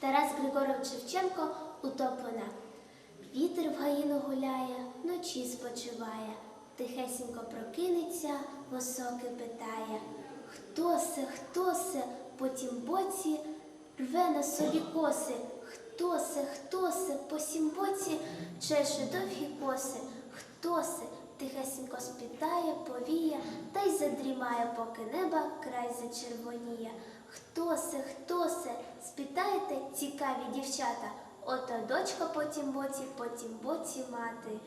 Тарас Григорович Шевченко утоплена. Вітер в гаїну гуляє, вночі спочиває, тихесенько прокинеться, високе питає. Хто се, хто се, по тім боці рве на собі коси? Хто се, хто се, по сім боці чеше довгі коси? Хто се? Тихесенько спитає, повіє, та й задрімає, поки неба край зачервоніє. Хто се, хто се? Спитаєте, цікаві дівчата. Ото дочка по тім боці, по тім боці мати.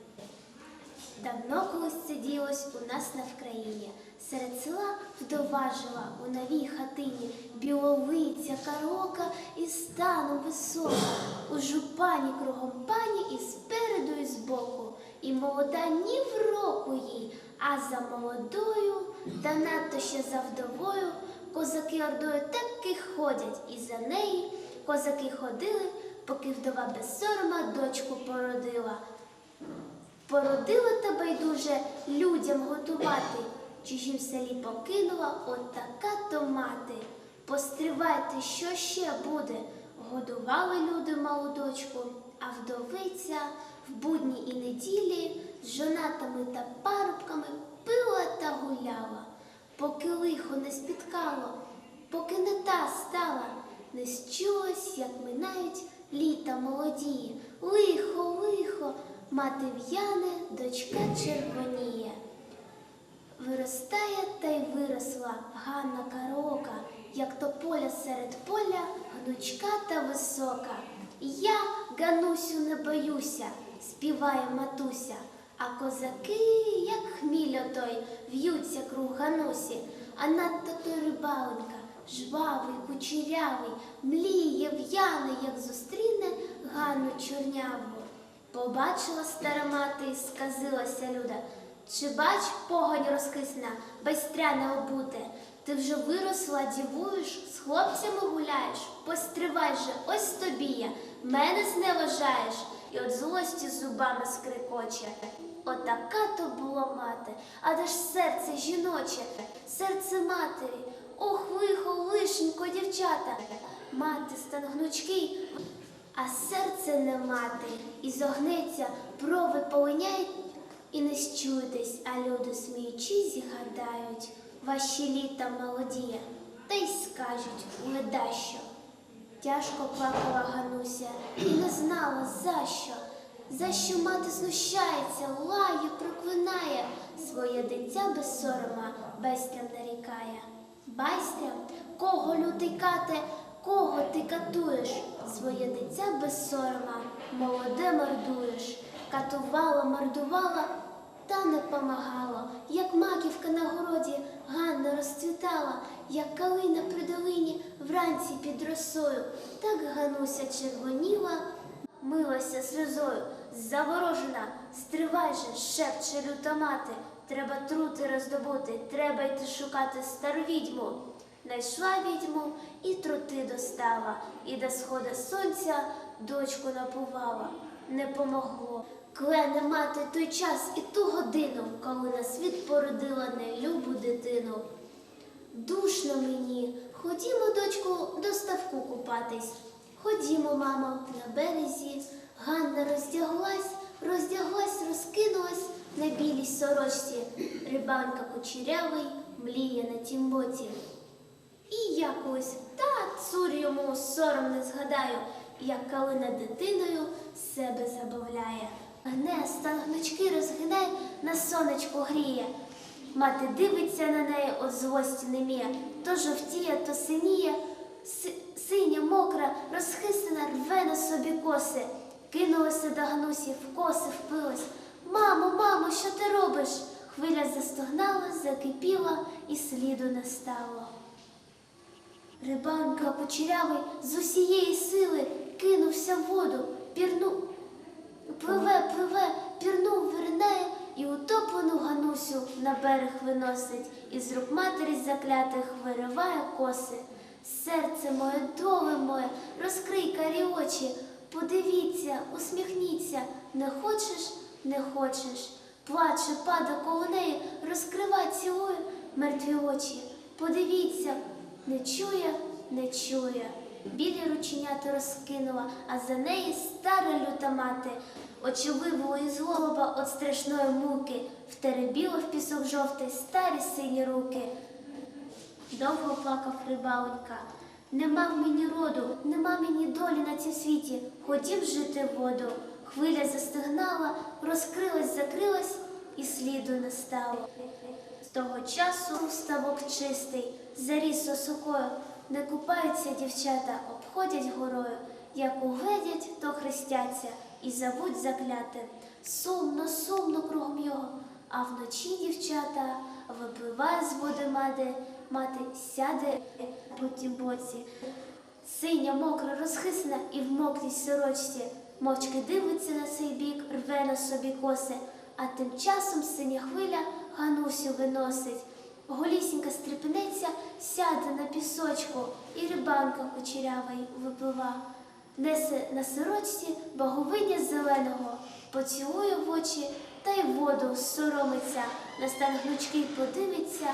Давно колись це ділось у нас на Вкраїні. Серед села вдова жила у новій хатині, біловиця, карока і стану висока. У жупані кругом пані і спереду, і збоку. І молода ні в року їй, а за молодою, та надто ще за вдовою, козаки ордою таки ходять, і за неї козаки ходили, поки вдова без сорома дочку породила. Породила та байдуже людям готувати, чужім селі покинула от то мати. Постривайте, що ще буде. Годували люди малу дочку, а вдовиця в будні і неділі з жонатами та парубками пила та гуляла, поки лихо спіткало, поки не та стала, не счулось, як минають літа молодії. Лихо, лихо, мати в'яне, дочка червоніє. Виростає та й виросла Ганна Караока, як то поля серед поля, гнучка та висока. Я, Ганусю, не боюся, співає матуся, а козаки, як хміль отой, в'ються круг Ганусі, а надто той рибаленька, жвавий, кучерявий, мліє, в'яне, як зустріне Ганну чорняву. Побачила стара мати і сказилася Люда. Чи бач, погонь розкисна, байстряне обуте, ти вже виросла, дівуєш, з хлопцями гуляєш, постривай же, ось тобі я, мене зневажаєш, і от злості зубами скрикоче. Отака то була мати, а де ж серце жіноче, серце матері, ох, лихо, лишенько, дівчата. Мати стан гнучкий, а серце не мати, і зогнеться, брови полиняють, і не щуйтесь, а люди сміючись згадають, ваші літа молоді, та й скажуть ледащо. Тяжко плакала Гануся і не знала за що. За що мати знущається, лає, проклинає, своє дитя без сорома байстрям нарікає. Байстрям, кого лютий кате, кого ти катуєш? Своє дитя без сорома, молоде мордуєш. Катувала, мордувала, та не помагало. Як маківка на городі Ганна розцвітала, як калина при долині вранці під росою. Так Гануся червоніла, милася сльозою. Заворожена, стривай же, шепче люта мати. Треба трути роздобути, треба йти шукати стару відьму. Найшла відьму і трути достала, і до схода сонця дочку напувала. Не помогло. Клене мати той час і ту годину, коли на світ породила нелюбу дитину. Душно мені, ходімо, дочку, до ставку купатись. Ходімо, мамо, на березі. Ганна роздяглась, роздяглась, розкинулась на білій сорочці. Рибанка кучерявий мліє на тім боці. І якось та цур йому сором не згадаю, як калина дитиною себе забавляє. Гне, стан гнучки розгинає, на сонечку гріє. Мати дивиться на неї, от злості неміє, то жовтіє, то синіє, Си- синя, мокра, розхистана, рве на собі коси. Кинулася до Ганусі, в коси впилась. Мамо, мамо, що ти робиш? Хвиля застогнала, закипіла і сліду не стало. Рибанка кучерявий з усієї сили кинувся в воду, пірнув, пливе, пливе, пірнув, виринає і утоплену Ганусю на берег виносить, і з рук матері заклятих вириває коси. Серце моє, доле моє, розкрий карі очі, подивіться, усміхніться, не хочеш, не хочеш. Плаче, пада коло неї, розкривай цілує мертві очі. Подивіться, не чує, не чує. Білі рученята розкинула, а за неї стара люта мати. Очі вивело із голоба от страшної муки, втеребіло в пісок жовтий старі сині руки. Довго плакав рибалонька. Нема в мені роду, нема мені долі на цім світі. Хотів жити воду. Хвиля застигнала, розкрилась, закрилась і сліду не стало. З того часу ставок чистий, заріс осокою. Не купаються дівчата, обходять горою. Як угледять, то хрестяться і забудь закляте. Сумно, сумно кругом його. А вночі дівчата з води мати, мати сяде по тім боці. Синя, мокра, розхисна і в мокрій сорочці. Мовчки дивиться на цей бік, рве на собі коси, а тим часом синя хвиля Ганусю виносить. Голісінька стріпенеться, сяде на пісочку, і рибанка кучерява й виплива. Несе на сорочці боговиня зеленого, поцілує в очі та й воду соромиться, на стан гнучкий подивиться,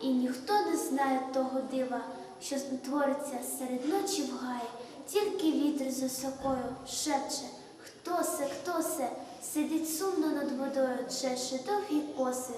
і ніхто не знає того дива, що твориться серед ночі в гаї, тільки вітер з осокою шепче. Хто се, хто се, сидить сумно над водою, чеше довгі коси.